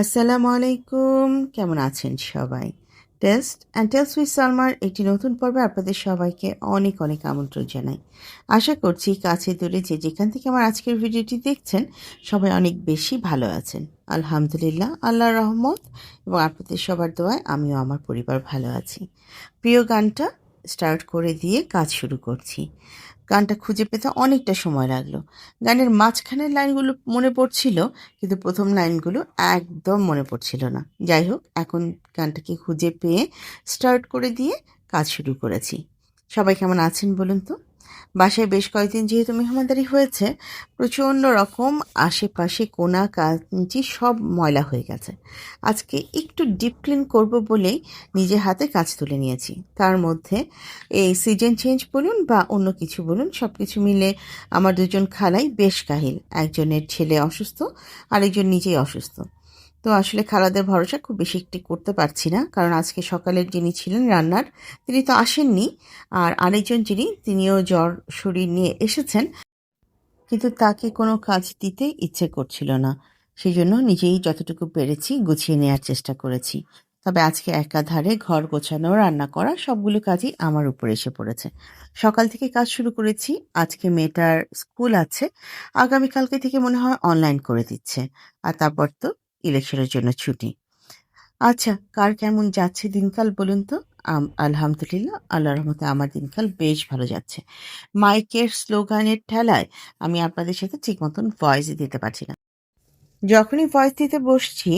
আসসালামু আলাইকুম কেমন আছেন সবাই? টেস্ট অ্যান্ড টেলস উইথ সালমার একটি নতুন পর্বে আপনাদের সবাইকে অনেক অনেক আমন্ত্রণ জানাই। আশা করছি কাছে দূরে যে যেখান থেকে আমার আজকের ভিডিওটি দেখছেন, সবাই অনেক বেশি ভালো আছেন। আলহামদুলিল্লাহ আল্লাহ রহমত এবং আপনাদের সবার দোয়ায় আমিও আমার পরিবার ভালো আছি। প্রিয় গানটা স্টার্ট করে দিয়ে কাজ শুরু করছি। গানটা খুঁজে পেতে অনেকটা সময় লাগল। গানের মাঝখানের লাইনগুলো মনে পড়ছিল, কিন্তু প্রথম লাইনগুলো একদম মনে পড়ছিল না। যাই হোক, এখন গানটাকে খুঁজে পেয়ে স্টার্ট করে দিয়ে কাজ শুরু করেছি। সবাই কেমন আছেন বলুন তো? বাসায় বেশ কয়েকদিন যেহেতু মেহমানদারি হয়েছে, প্রচণ্ড রকম আশেপাশে কোনা কাঞ্চি সব ময়লা হয়ে গেছে। আজকে একটু ডিপ ক্লিন করব বলেই নিজে হাতে কাজ তুলে নিয়েছি। তার মধ্যে এই সিজন চেঞ্জ বলুন বা অন্য কিছু বলুন সব কিছু মিলে আমার দুজন খালাই বেশ কাহিল। একজনের ছেলে অসুস্থ, আরেকজন নিজেই অসুস্থ। তো আসলে খালাদের ভরসা খুব বেশি একটি করতে পারছি না, কারণ আজকে সকালের যিনি ছিলেন রান্নার, তিনি তো আসেননি। আর আরেকজন যিনি, তিনিও জ্বর শরীর নিয়ে এসেছেন, কিন্তু তাকে কোনো কাজ দিতে ইচ্ছে করছিল না। সেই জন্য নিজেই যতটুকু পেরেছি গুছিয়ে নেওয়ার চেষ্টা করেছি। তবে আজকে একাধারে ঘর গোছানো, রান্না করা সবগুলো কাজই আমার উপর এসে পড়েছে। সকাল থেকে কাজ শুরু করেছি, আজকে মেয়েটার স্কুল আছে, আগামীকালকে থেকে মনে হয় অনলাইন করে দিচ্ছে। আর তারপর তো ইলেকশনের জন্য ছুটি। আচ্ছা কার কেমন যাচ্ছে দিনকাল বলুন তো? আলহামদুলিল্লাহ আল্লাহ রহমতে আমার দিনকাল বেশ ভালো যাচ্ছে। মাইকের স্লোগানের ঠেলায় আমি আপনাদের সাথে ঠিক মতন ভয়েস দিতে পারছি না। যখনই ভয়েস দিতে বসছি,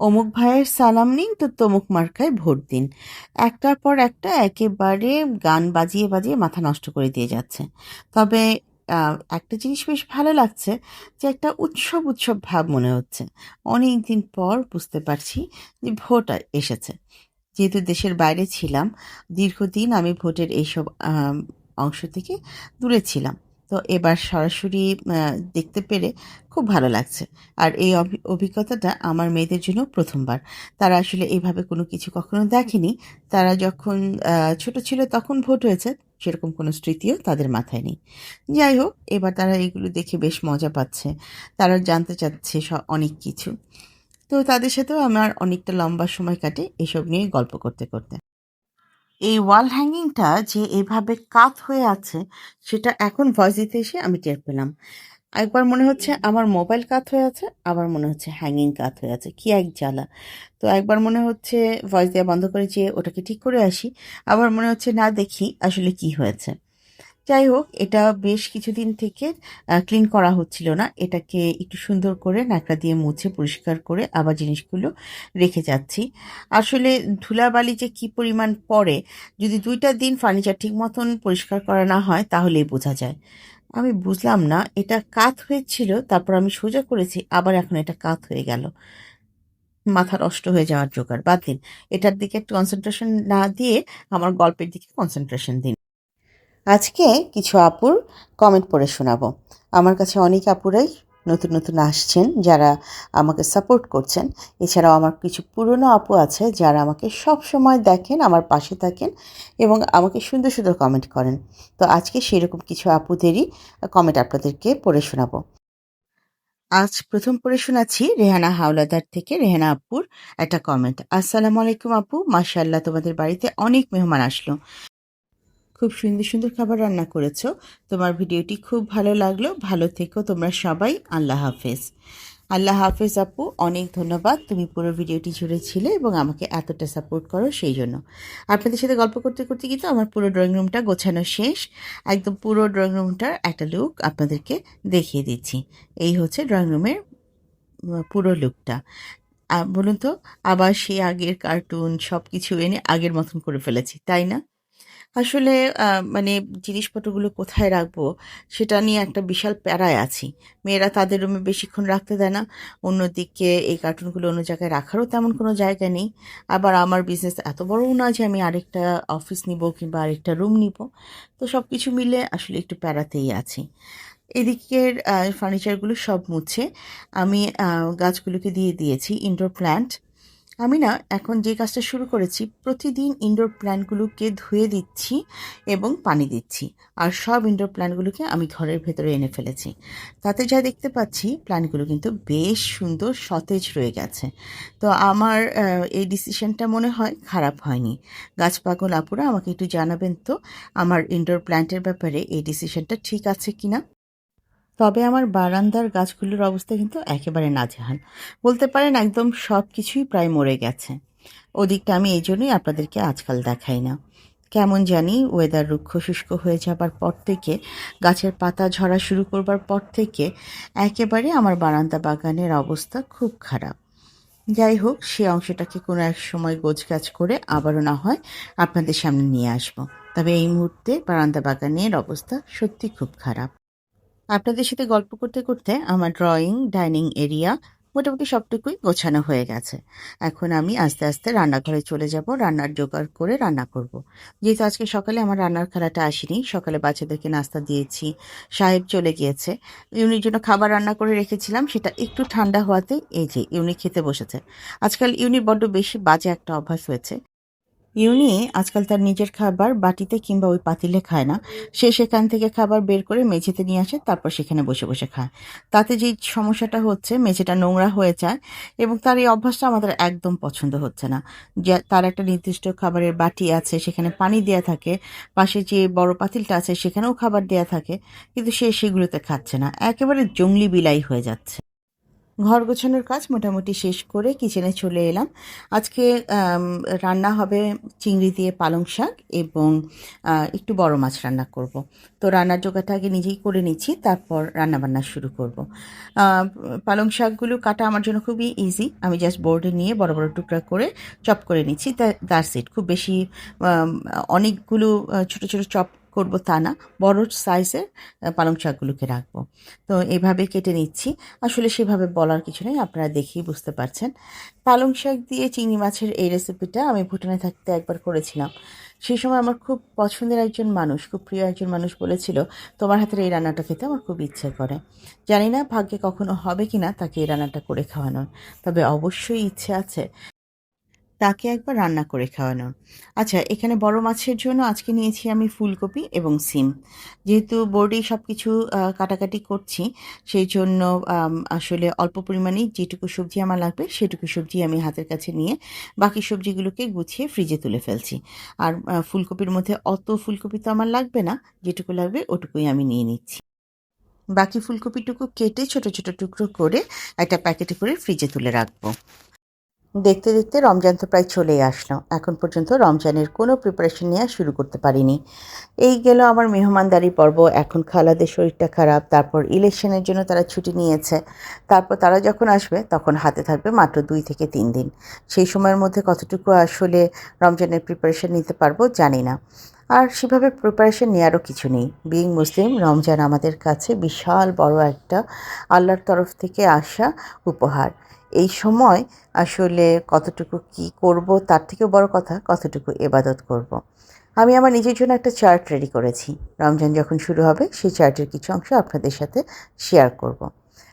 অমুক ভাইয়ের সালাম নিন তো তমুক মার্কায় ভোট দিন। একটার পর একটা একেবারে গান বাজিয়ে বাজিয়ে মাথা নষ্ট করে দিয়ে যাচ্ছে। তবে একটা জিনিস বেশ ভালো লাগছে যে একটা উৎসব উৎসব ভাব মনে হচ্ছে। অনেক দিন পর বুঝতে পারছি যে ভোট এসেছে। যেহেতু দেশের বাইরে ছিলাম, দীর্ঘদিন আমি ভোটের এইসব অংশ থেকে দূরে ছিলাম। তো এবার সরাসরি দেখতে পেরে খুব ভালো লাগছে। আর এই অভি- অভিজ্ঞতাটা আমার মেয়েদের জন্য প্রথমবার। তারা আসলে এইভাবে কোনো কিছু কখনো দেখেনি। তারা যখন ছোট ছিল তখন ভোট হয়েছে, সেরকম কোনো স্মৃতিও তাদের মাথায় নেই। যাই হোক, এবার তারা এগুলো দেখে বেশ মজা পাচ্ছে। তারা জানতে চাচ্ছে অনেক কিছু। তো তাদের সাথেও আমার অনেকটা লম্বা সময় কাটে এসব নিয়ে গল্প করতে করতে। এই ওয়াল হ্যাঙ্গিংটা যে এভাবে কাত হয়ে আছে, সেটা এখন ভয়েস দিতে এসে আমি টের পেলাম। একবার মনে হচ্ছে আমার মোবাইল কাত হয়ে আছে, আবার মনে হচ্ছে হ্যাঙ্গিং কাত হয়ে আছে। কি এক জ্বালা। তো একবার মনে হচ্ছে ভয়েস দেওয়া বন্ধ করে যে ওটাকে ঠিক করে আসি। আবার মনে হচ্ছে না দেখি আসলে কি হয়েছে। যাই হোক, এটা বেশ কিছুদিন থেকে ক্লিন করা হচ্ছিল না। এটাকে একটু সুন্দর করে ন্যাকড়া দিয়ে মুছে পরিষ্কার করে আবার জিনিসগুলো রেখে যাচ্ছি। আসলে ধুলাবালি যে কি পরিমাণ পড়ে, যদি দুইটা দিন ফার্নিচার ঠিক মতন পরিষ্কার করা না হয়, তাহলেই বোঝা যায়। আমি বুঝলাম না, এটা কাত হয়েছিল, তারপর আমি সোজা করেছি, আবার এখন এটা কাত হয়ে গেল। মাথা নষ্ট হয়ে যাওয়ার জোগাড়, বাদ দিন। এটার দিকে একটু কনসেন্ট্রেশন না দিয়ে, আমার গল্পের দিকে কনসেন্ট্রেশন দিন। আজকে কিছু আপুর কমেন্ট পড়ে শোনাবো। আমার কাছে অনেক আপুরাই নতুন নতুন আসছেন যারা আমাকে সাপোর্ট করছেন। এছাড়াও আমার কিছু পুরনো আপু আছে যারা আমাকে সব সময় দেখেন, আমার পাশে থাকেন এবং আমাকে সুন্দর সুন্দর কমেন্ট করেন। তো আজকে সেরকম কিছু আপুদেরই কমেন্ট আপনাদেরকে পড়ে শোনাবো। আজ প্রথম পড়ে শোনাচ্ছি রেহানা হাওলাদার থেকে রেহানা আপুর একটা কমেন্ট আসসালামু আলাইকুম আপু। মাশাআল্লাহ, তোমাদের বাড়িতে অনেক মেহমান আসলো। খুব সুন্দর সুন্দর খাবার রান্না করেছ। তোমার ভিডিওটি খুব ভালো লাগল। ভালো থেকো তোমরা সবাই। আল্লাহ হাফেজ। আল্লাহ হাফেজ আপু, অনেক ধন্যবাদ। তুমি পুরো ভিডিওটি জুড়ে ছিলে এবং আমাকে এতটা সাপোর্ট করো সেই জন্য। আপনাদের সাথে গল্প করতে করতে কিন্তু আমার পুরো ড্রয়িং রুমটা গোছানো শেষ। একদম পুরো ড্রয়িং রুমটার একটা লুক আপনাদেরকে দেখিয়ে দিচ্ছি। এই হচ্ছে ড্রয়িং রুমের পুরো লুকটা বলুন তো, আবার সেই আগের কার্টুন সব কিছু এনে আগের মতন করে ফেলেছি, তাই না? আসলে মানে জিনিসপত্রগুলো কোথায় রাখব, সেটা নিয়ে একটা বিশাল প্যারায় আছি। মেয়েরা তাদের রুমে বেশিক্ষণ রাখতে দেয় না। অন্যদিকে এই কার্টুনগুলো অন্য জায়গায় রাখারও তেমন কোনো জায়গা নেই। আবার আমার বিজনেস এত বড়ও না যে আমি আরেকটা অফিস নিবো কিংবা আরেকটা রুম নিবো। তো সব কিছু মিলে আসলে একটু প্যারাতেই আছি। এদিকের ফার্নিচারগুলো সব মুছে আমি গাছগুলোকে দিয়ে দিয়েছি, ইনডোর প্ল্যান্ট। আমি না এখন যে কাজটা শুরু করেছি, প্রতিদিন ইনডোর প্ল্যান্টগুলোকে ধুয়ে দিচ্ছি এবং পানি দিচ্ছি। আর সব ইনডোর প্ল্যান্টগুলোকে আমি ঘরের ভেতরে এনে ফেলেছি। তাতে যা দেখতে পাচ্ছি প্ল্যান্টগুলো কিন্তু বেশ সুন্দর সতেজ রয়ে গেছে। তো আমার এই ডিসিশনটা মনে হয় খারাপ হয়নি। গাছ পাগল আপুরা আমাকে একটু জানাবেন তো, আমার ইনডোর প্ল্যান্টের ব্যাপারে এই ডিসিশনটা ঠিক আছে কিনা? তবে আমার বারান্দার গাছগুলোর অবস্থা কিন্তু একেবারে নাজেহাল। বলতে পারেন একদম সব কিছুই প্রায় মরে গেছে। ওদিকটা আমি এই জন্যই আপনাদেরকে আজকাল দেখাই না। কেমন জানি ওয়েদার রুক্ষ শুষ্ক হয়ে যাবার পর থেকে, গাছের পাতা ঝরা শুরু করবার পর থেকে একেবারে আমার বারান্দা বাগানের অবস্থা খুব খারাপ। যাই হোক, সে অংশটাকে কোনো এক সময় গোছগাছ করে আবারও না হয় আপনাদের সামনে নিয়ে আসব। তবে এই মুহূর্তে বারান্দা বাগানের অবস্থা সত্যি খুব খারাপ। আপনাদের সাথে গল্প করতে করতে আমার ড্রয়িং, ডাইনিং এরিয়া মোটামুটি সবটুকুই গোছানো হয়ে গেছে। এখন আমি আস্তে আস্তে রান্নাঘরে চলে যাব, রান্নার জোগাড় করে রান্না করব। যেহেতু আজকে সকালে আমার রান্নার খেলাটা আসেনি, সকালে বাচ্চাদেরকে নাস্তা দিয়েছি, সাহেব চলে গিয়েছে। ইউনির জন্য খাবার রান্না করে রেখেছিলাম, সেটা একটু ঠান্ডা হওয়াতে এই যে ইউনি খেতে বসেছে। আজকাল ইউনির বড্ড বেশি বাজে একটা অভ্যাস হয়েছে। ইউনি আজকাল তার নিজের খাবার বাটিতে কিংবা ওই পাতিলে খায় না। সে সেখান থেকে খাবার বের করে মেঝেতে নিয়ে আসে, তারপর সেখানে বসে বসে খায়। তাতে যে সমস্যাটা হচ্ছে, মেঝেটা নোংরা হয়ে যায় এবং তার এই অভ্যাসটা আমাদের একদম পছন্দ হচ্ছে না। যে তার একটা নির্দিষ্ট খাবারের বাটি আছে, সেখানে পানি দেয়া থাকে, পাশে যে বড় পাতিলটা আছে, সেখানেও খাবার দেয়া থাকে, কিন্তু সে সেগুলোতে খাচ্ছে না। একেবারে জঙ্গলি বিলাই হয়ে যাচ্ছে। ঘর গোছানোর কাজ মোটামুটি শেষ করে কিচেনে চলে এলাম। আজকে রান্না হবে চিংড়ি দিয়ে পালং শাক এবং একটু বড় মাছ রান্না করব। তো রান্নার জোগাড়টা আগে নিজেই করে নিচ্ছি, তারপর রান্না বান্না শুরু করব। পালং শাকগুলো কাটা আমার জন্য খুবই ইজি আমি জাস্ট বোর্ডে নিয়ে বড় বড় টুকরা করে চপ করে নিচ্ছি। দ্যাটস ইট খুব বেশি অনেকগুলো ছোট ছোট চপ করব তা না। বড় সাইজের পালং শাকগুলোকে রাখব। তো এভাবে কেটে নিচ্ছি। আসলে সেভাবে বলার কিছু নেই, আপনারা দেখেই বুঝতে পারছেন। পালং শাক দিয়ে চিংড়ি মাছের এই রেসিপিটা আমি ভুটানে থাকতে একবার করেছিলাম। সেই সময় আমার খুব পছন্দের একজন মানুষ, খুব প্রিয় একজন মানুষ বলেছিল, তোমার হাতের এই রান্নাটা খেতে আমার খুব ইচ্ছে করে। জানি না ভাগ্যে কখনো হবে কি না তাকে এই রান্নাটা করে খাওয়ানোর। তবে অবশ্যই ইচ্ছে আছে। তাকে একবার রান্না করে খাওয়ানোর আচ্ছা এখানে বড় মাছের জন্য আজকে নিয়েছি আমি ফুলকপি এবং সিম। যেহেতু বোর্ডেই সব কিছু কাটাকাটি করছি, সেই জন্য আসলে অল্প পরিমাণেই যেটুকু সবজি আমার লাগবে, সেটুকু সবজি আমি হাতের কাছে নিয়ে বাকি সবজিগুলোকে গুছিয়ে ফ্রিজে তুলে ফেলছি। আর ফুলকপির মধ্যে অত ফুলকপি তো আমার লাগবে না, যেটুকু লাগবে ওটুকুই আমি নিয়ে নিচ্ছি। বাকি ফুলকপিটুকু কেটে ছোট ছোট টুকরো করে একটা প্যাকেটে করে ফ্রিজে তুলে রাখব। দেখতে দেখতে রমজান তো প্রায় চলেই আসলো। এখন পর্যন্ত রমজানের কোনো প্রিপারেশন নেওয়া শুরু করতে পারিনি। এই গেল আমার মেহমানদারি পর্ব। এখন খালাদের শরীরটা খারাপ, তারপর ইলেকশনের জন্য তারা ছুটি নিয়েছে। তারপর তারা যখন আসবে, তখন হাতে থাকবে মাত্র দুই থেকে তিন দিন। সেই সময়ের মধ্যে কতটুকু আসলে রমজানের প্রিপারেশন নিতে পারব জানি না। আর সেভাবে প্রিপারেশন নেওয়ারও কিছু নেই। বিং মুসলিম রমজান আমাদের কাছে বিশাল বড় একটা আল্লাহর তরফ থেকে আসা উপহার। এই সময় আসলে কতটুকু কি করব, তার থেকেও বড় কথা কতটুকু এবাদত করব। আমি আমার নিজের জন্য একটা চার্ট রেডি করেছি রমজান যখন শুরু হবে, সেই চার্টের কিছু অংশ আপনাদের সাথে শেয়ার করব।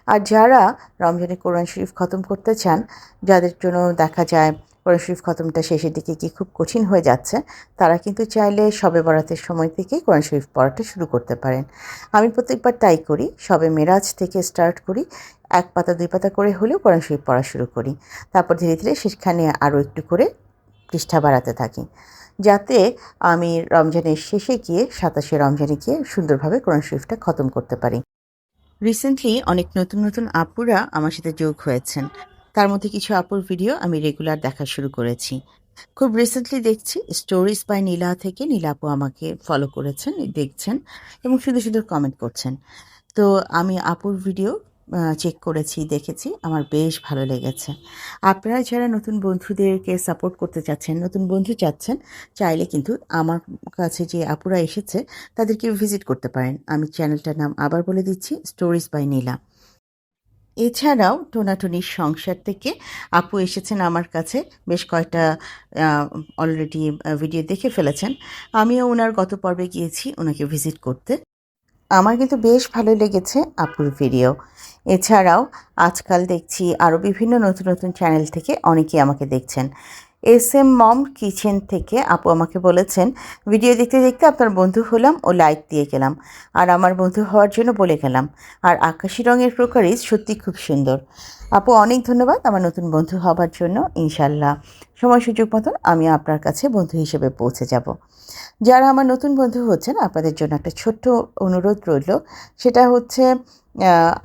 আর যারা রমজানে কোরআন শরীফ খতম করতে চান, যাদের জন্য দেখা যায় কোরআন শরীফ খতমটা শেষের দিকে কি খুব কঠিন হয়ে যাচ্ছে, তারা কিন্তু চাইলে সবে বরাতের সময় থেকেই কোরআন শরীফ পড়াটা শুরু করতে পারেন। আমি প্রত্যেকবার তাই করি, সবে মেরাজ থেকে স্টার্ট করি, এক পাতা, দুই পাতা করে হলেও কোরআন শরীফ পড়া শুরু করি। তারপর ধীরে ধীরে সেখানে আরও একটু করে পৃষ্ঠা বাড়াতে থাকি, যাতে আমি রমজানের শেষে গিয়ে সাতাশে রমজানে গিয়ে সুন্দরভাবে কোরআন শরীফটা খতম করতে পারি। রিসেন্টলি অনেক নতুন নতুন আপুরা আমার সাথে যোগ হয়েছেন। তার মধ্যে কিছু আপুর ভিডিও আমি রেগুলার দেখা শুরু করেছি। খুব রিসেন্টলি দেখছি স্টোরিজ বাই নীলা থেকে নীলা আপু আমাকে ফলো করেছেন, দেখছেন এবং সুন্দর সুন্দর কমেন্ট করছেন। তো আমি আপুর ভিডিও চেক করেছি, দেখেছি, আমার বেশ ভালো লেগেছে। আপনারা যারা নতুন বন্ধুদেরকে সাপোর্ট করতে চাচ্ছেন, নতুন বন্ধু চাচ্ছেন, চাইলে কিন্তু আমার কাছে যে আপুরা এসেছে তাদেরকে ভিজিট করতে পারেন। আমি চ্যানেলটার নাম আবার বলে দিচ্ছি স্টোরিজ বাই নীলা। এছাড়াও টোনাটুনির সংসার থেকে আপু এসেছেন আমার কাছে। বেশ কয়েকটা অলরেডি ভিডিও দেখে ফেলেছেন। আমিও ওনার গত পর্বে গিয়েছি ওনাকে ভিজিট করতে। আমার কিন্তু বেশ ভালো লেগেছে আপুর ভিডিও এছাড়াও আজকাল দেখছি আরও বিভিন্ন নতুন নতুন চ্যানেল থেকে অনেকেই আমাকে দেখছেন। এস এম মম কিচেন থেকে আপু আমাকে বলেছেন, ভিডিও দেখতে দেখতে আপনার বন্ধু হলাম ও লাইক দিয়ে গেলাম। আর আমার বন্ধু হওয়ার জন্য বলে গেলাম। আর আকাশি রঙের প্রকারিজ সত্যি খুব সুন্দর। আপু অনেক ধন্যবাদ আমার নতুন বন্ধু হবার জন্য, ইনশাল্লাহ। সময় সুযোগ মতন আমি আপনার কাছে বন্ধু হিসেবে পৌঁছে যাব। যারা আমার নতুন বন্ধু হচ্ছেন, আপনাদের জন্য একটা ছোট্ট অনুরোধ রইল। সেটা হচ্ছে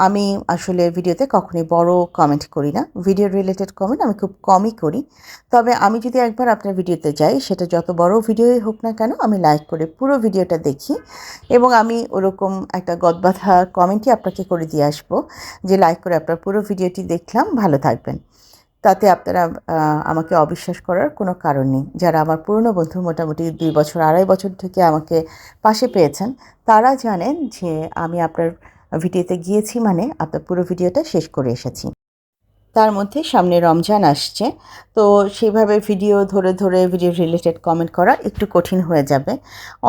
আমি আসলে ভিডিওতে কখনোই বড় কমেন্ট করি না। ভিডিও রিলেটেড কমেন্ট আমি খুব কমই করি। তবে আমি যদি একবার আপনার ভিডিওতে যাই, সেটা যত বড় ভিডিওই হোক না কেন, আমি লাইক করে পুরো ভিডিওটা দেখি এবং আমি ওরকম একটা গদবাধা কমেন্টই আপনাকে করে দিয়ে আসব যে লাইক করে আপনার পুরো ভিডিওটি দেখলাম, ভালো থাকবেন। তাতে আপনারা আমাকে অবিশ্বাস করার কোনো কারণ নেই। যারা আমার পুরনো বন্ধু মোটামুটি দুই বছর, আড়াই বছর থেকে আমাকে পাশে পেয়েছেন, তারা জানেন যে আমি আপনার ভিডিওতে গিয়েছি মানে আপনার পুরো ভিডিওটা শেষ করে এসেছি। তার মধ্যে সামনে রমজান আসছে, তো সেইভাবে ভিডিও ধরে ধরে, ভিডিও রিলেটেড কমেন্ট করা একটু কঠিন হয়ে যাবে।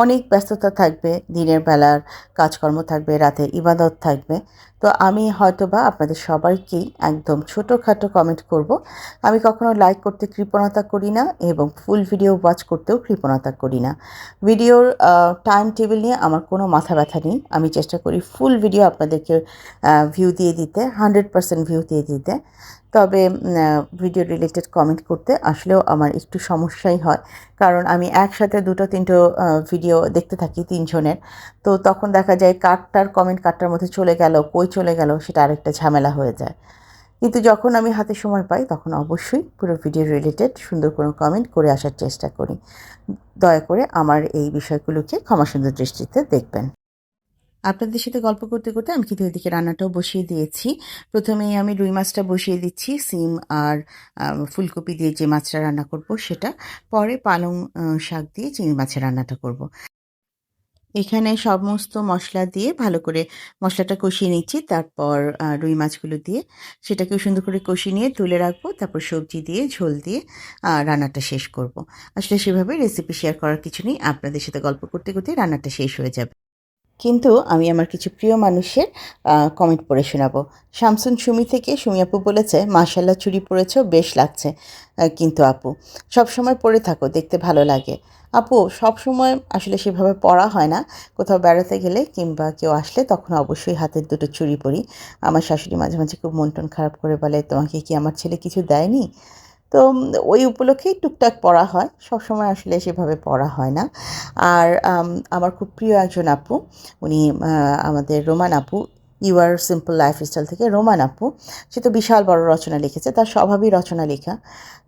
অনেক ব্যস্ততা থাকবে, দিনের বেলার কাজকর্ম থাকবে, রাতে ইবাদত থাকবে। তো আমি হয়তোবা আপনাদের সবাইকেই একদম ছোটোখাটো কমেন্ট করব। আমি কখনো লাইক করতে কৃপণতা করি না এবং ফুল ভিডিও ওয়াচ করতেও কৃপণতা করি না। ভিডিওর টাইম টেবিল নিয়ে আমার কোনো মাথা ব্যথা নেই। আমি চেষ্টা করি ফুল ভিডিও আপনাদেরকে ভিউ দিয়ে দিতে হান্ড্রেড পারসেন্ট ভিউ দিয়ে দিতে। তবে ভিডিও রিলেটেড কমেন্ট করতে আসলেও আমার একটু সমস্যাই হয়। কারণ আমি একসাথে দুটো, তিনটো ভিডিও দেখতে থাকি তিনজনের। তো তখন দেখা যায় কারটার কমেন্ট কারটার মধ্যে চলে গেল, কই চলে গেল, সেটা আরেকটা ঝামেলা হয়ে যায়। কিন্তু যখন আমি হাতে সময় পাই, তখন অবশ্যই পুরো ভিডিও রিলেটেড সুন্দর কোনো কমেন্ট করে আসার চেষ্টা করি। দয়া করে আমার এই বিষয়গুলোকে ক্ষমা সুন্দর দৃষ্টিতে দেখবেন। আপনাদের সাথে গল্প করতে করতে আমি কিন্তু ওইদিকে রান্নাটাও বসিয়ে দিয়েছি। প্রথমেই আমি রুই মাছটা বসিয়ে দিচ্ছি, সিম আর ফুলকপি দিয়ে যে মাছটা রান্না করব সেটা। পরে পালং শাক দিয়ে চিংড়ি মাছের রান্নাটা করব। এখানে সমস্ত মশলা দিয়ে ভালো করে মশলাটা কষিয়ে নিচ্ছি। তারপর রুই মাছগুলো দিয়ে সেটাকেও সুন্দর করে কষিয়ে নিয়ে তুলে রাখব। তারপর সবজি দিয়ে, ঝোল দিয়ে রান্নাটা শেষ করব। আসলে সেভাবে রেসিপি শেয়ার করার কিছু নেই। আপনাদের সাথে গল্প করতে করতে রান্নাটা শেষ হয়ে যাবে। কিন্তু আমি আমার কিছু প্রিয় মানুষের কমেন্ট পড়ে শোনাবো। শামসুন সুমি থেকে সুমি আপু বলেছে মাশাল্লাহ চুরি পরেছো বেশ লাগছে। কিন্তু আপু, সব সময় পরে থাকো, দেখতে ভালো লাগে। আপু, সব সময় আসলে সেভাবে পড়া হয় না। কোথাও বেড়াতে গেলে কিংবা কেউ আসলে তখন অবশ্যই হাতের দুটো চুরি পরি। আমার শাশুড়ি মাঝে মাঝে খুব মন টন খারাপ করে বলে, তোমাকে কি আমার ছেলে কিছু দেয়নি? তো ওই উপলক্ষেই টুকটাক পড়া হয়। সবসময় আসলে সেভাবে পড়া হয় না। আর আমার খুব প্রিয় একজন আপু, উনি আমাদের রোমান আপু ইউ আর সিম্পল লাইফস্টাইল থেকে রোমান আপু। সে তো বিশাল বড় রচনা লিখেছে, তার স্বভাবই রচনা লেখা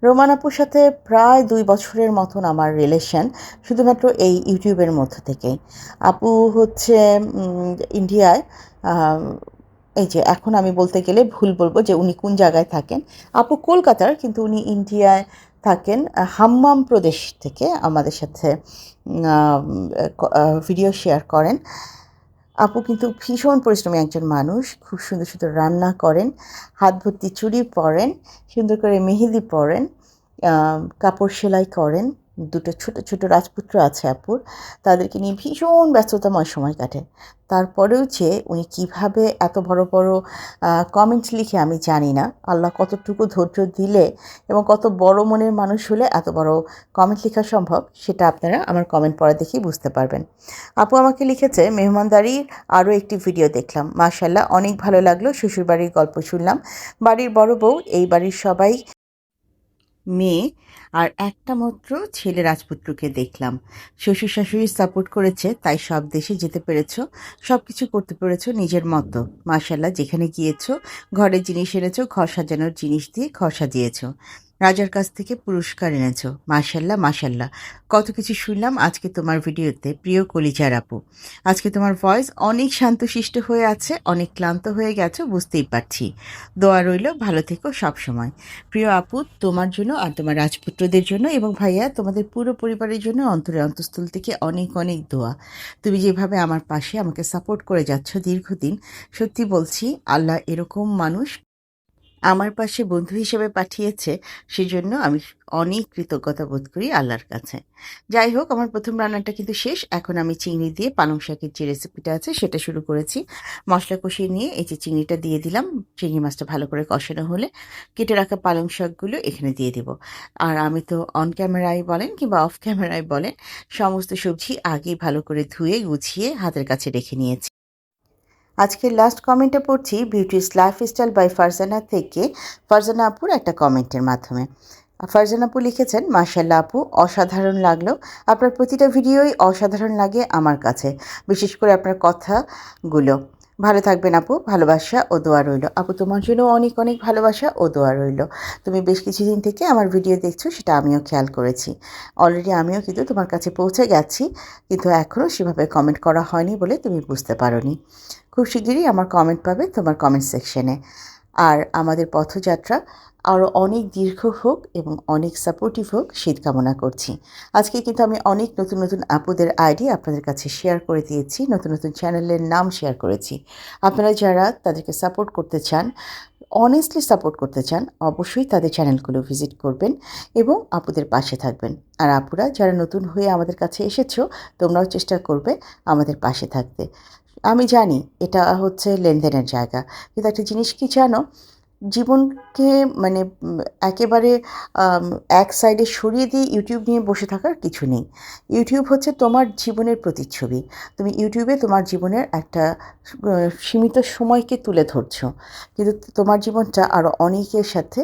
রোমান আপুর সাথে প্রায় দুই বছরের মতন আমার রিলেশন শুধুমাত্র এই ইউটিউবের মধ্য থেকেই। আপু হচ্ছে ইন্ডিয়ায় এই যে এখন আমি বলতে গেলে ভুল বলব যে উনি কোন জায়গায় থাকেন? আপু কলকাতার, কিন্তু উনি ইন্ডিয়ায় থাকেন। হাম্মাম প্রদেশ থেকে আমাদের সাথে ভিডিও শেয়ার করেন। আপু কিন্তু ভীষণ পরিশ্রমী একজন মানুষ, খুব সুন্দর সুন্দর রান্না করেন, হাত ভর্তি চুড়ি পরেন, সুন্দর করে মেহেদি পরেন কাপড় সেলাই করেন। দুটো ছোট ছোট রাজপুত্র আছে আপুর, তাদেরকে নিয়ে ভীষণ ব্যস্ততাময় সময় কাটে। তারপরেও যে উনি কীভাবে এত বড় বড় কমেন্ট লিখে আমি জানি না। আল্লাহ কতটুকু ধৈর্য দিলে এবং কত বড় মনের মানুষ হলে এত বড় কমেন্ট লেখা সম্ভব, সেটা আপনারা আমার কমেন্ট পড়া দেখেই বুঝতে পারবেন। আপু আমাকে লিখেছে, মেহমানদারির আরও একটি ভিডিও দেখলাম। মাশাল্লাহ অনেক ভালো লাগল, শ্বশুরবাড়ির গল্প শুনলাম। বাড়ির বড় বউ, এই বাড়ির সবাই মেয়ে। আর একটা মাত্র ছেলে রাজপুত্রকে দেখলাম। শ্বশুর শাশুড়ি সাপোর্ট করেছে, তাই সব দেশে যেতে পেরেছ সব কিছু করতে পেরেছ নিজের মতো। মাসাল্লাহ যেখানে গিয়েছো, ঘরের জিনিস এনেছো, ঘর সাজানোর জিনিস দিয়ে ঘর সাজিয়েছো। রাজার কাছ থেকে পুরস্কার এনেছো। মাশাল্লাহ মাশাল্লাহ। কত কিছু শুনলাম আজকে তোমার ভিডিওতে, প্রিয় কলিজার আপু। আজকে তোমার ভয়েস অনেক শান্তশিষ্ট হয়ে আছে, অনেক ক্লান্ত হয়ে গেছো, বুঝতেই পারছি। দোয়া রইল, ভালো থেকো সব সময়। প্রিয় আপু, তোমার জন্য আর তোমার রাজপুত্রদের জন্য এবং ভাইয়া, তোমাদের পুরো পরিবারের জন্য অন্তরে অন্তঃস্থল থেকে অনেক অনেক দোয়া। তুমি যেভাবে আমার পাশে আমাকে সাপোর্ট করে যাচ্ছ দীর্ঘদিন, সত্যি বলছি, আল্লাহ এরকম মানুষ আমার পাশে বন্ধু হিসেবে পাঠিয়েছে, সেজন্য আমি অনেক কৃতজ্ঞতা বোধ করি আল্লাহর কাছে। যাই হোক, আমার প্রথম রান্নাটা কিন্তু শেষ। এখন আমি চিংড়ি দিয়ে পালং শাকের যে রেসিপিটা আছে, সেটা শুরু করেছি। মশলা কষিয়ে নিয়ে এই যে চিংড়িটা দিয়ে দিলাম, চিংড়ি মাছটা ভালো করে কষানো হলে কেটে রাখা পালং শাকগুলো এখানে দিয়ে দিব। আর আমি তো অন ক্যামেরায় বলেন কিংবা অফ ক্যামেরায় বলেন, সমস্ত সবজি আগেই ভালো করে ধুয়ে, গুছিয়ে হাতের কাছে রেখে নিয়েছি। আজকের লাস্ট কমেন্টটা পড়ছি বিউটিস লাইফস্টাইল বাই ফারজানা থেকে ফারজানা আপুর একটা কমেন্টের মাধ্যমে। ফারজানা আপু লিখেছেন মার্শাল্লাহ আপু, অসাধারণ লাগল। আপনার প্রতিটা ভিডিওই অসাধারণ লাগে আমার কাছে, বিশেষ করে আপনার কথাগুলো। ভালো থাকবেন আপু, ভালোবাসা ও দোয়া রইল। আপু, তোমার জন্য অনেক অনেক ভালোবাসা ও দোয়া রইল। তুমি বেশ কিছুদিন থেকে আমার ভিডিও দেখছ, সেটা আমিও খেয়াল করেছি। অলরেডি আমিও কিন্তু তোমার কাছে পৌঁছে গেছি, কিন্তু এখনও সেভাবে কমেন্ট করা হয়নি বলে তুমি বুঝতে পারোনি। খুব শিগগিরই আমার কমেন্ট পাবে তোমার কমেন্ট সেকশনে আর আমাদের পথযাত্রা আরও অনেক দীর্ঘ হোক এবং অনেক সাপোর্টিভ হোক, শীত কামনা করছি। আজকে কিন্তু আমি অনেক নতুন নতুন আপুদের আইডি আপনাদের কাছে শেয়ার করে দিয়েছি, নতুন নতুন চ্যানেলের নাম শেয়ার করেছি। আপনারা যারা তাদেরকে সাপোর্ট করতে চান অনেস্টলি সাপোর্ট করতে চান, অবশ্যই তাদের চ্যানেলগুলো ভিজিট করবেন এবং আপুদের পাশে থাকবেন। আর আপুরা, যারা নতুন হয়ে আমাদের কাছে এসেছ, তোমরাও চেষ্টা করবে আমাদের পাশে থাকতে। আমি জানি এটা হচ্ছে লেনদেনের জায়গা। কিন্তু একটা জিনিস কি জানো? জীবনকে মানে একেবারে এক সাইডে সরিয়ে দিয়ে ইউটিউব নিয়ে বসে থাকার কিছু নেই। ইউটিউব হচ্ছে তোমার জীবনের প্রতিচ্ছবি। তুমি ইউটিউবে তোমার জীবনের একটা সীমিত সময়কে তুলে ধরছো। কিন্তু তোমার জীবনটা আরও অনেকের সাথে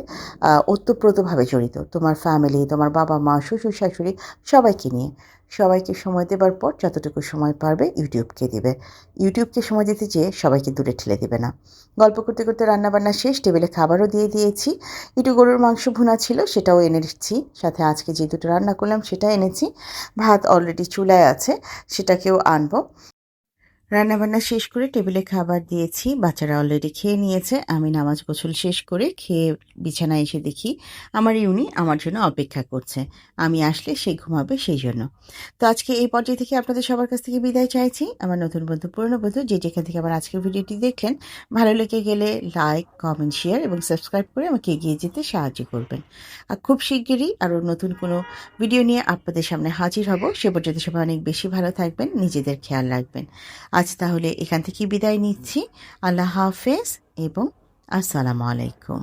ওতপ্রোতভাবে জড়িত। তোমার ফ্যামিলি তোমার বাবা মা শ্বশুর শাশুড়ি সবাইকে নিয়ে। সবাইকে সময় দেবার পর যতটুকু সময় পারবে ইউটিউবকে দেবে। ইউটিউবকে সময় দিতে যেয়ে সবাইকে দূরে ঠেলে দেবে না। গল্প করতে করতে রান্নাবান্না শেষ, টেবিলে খাবারও দিয়ে দিয়েছি। একটু গরুর মাংস ভুনা ছিল, সেটাও এনেছি সাথে আজকে যে দুটো রান্না করলাম, সেটা এনেছি। ভাত অলরেডি চুলায় আছে, সেটাকেও আনব। রান্নাবান্না শেষ করে টেবিলে খাবার দিয়েছি। বাচ্চারা অলরেডি খেয়ে নিয়েছে। আমি নামাজ গোসল শেষ করে খেয়ে বিছানায় এসে দেখি আমার ইউনি আমার জন্য অপেক্ষা করছে। আমি আসলে সে ঘুমাবে সেই জন্য। তো আজকে এই পর্যায়ে থেকে আপনাদের সবার কাছ থেকে বিদায় চাইছি। আমার নতুন বন্ধু, পুরনো বন্ধু, যে যেখান থেকে আমার আজকের ভিডিওটি দেখলেন, ভালো লেগে গেলে লাইক কমেন্ট শেয়ার এবং সাবস্ক্রাইব করে আমাকে এগিয়ে যেতে সাহায্য করবেন। আর খুব শিগগিরই আরও নতুন কোনো ভিডিও নিয়ে আপনাদের সামনে হাজির হব। সে পর্যন্ত সবাই অনেক বেশি ভালো থাকবেন, নিজেদের খেয়াল রাখবেন। আজ তাহলে এখান থেকে বিদায় নিচ্ছি। আল্লাহ হাফেজ এবং আসসালামু আলাইকুম।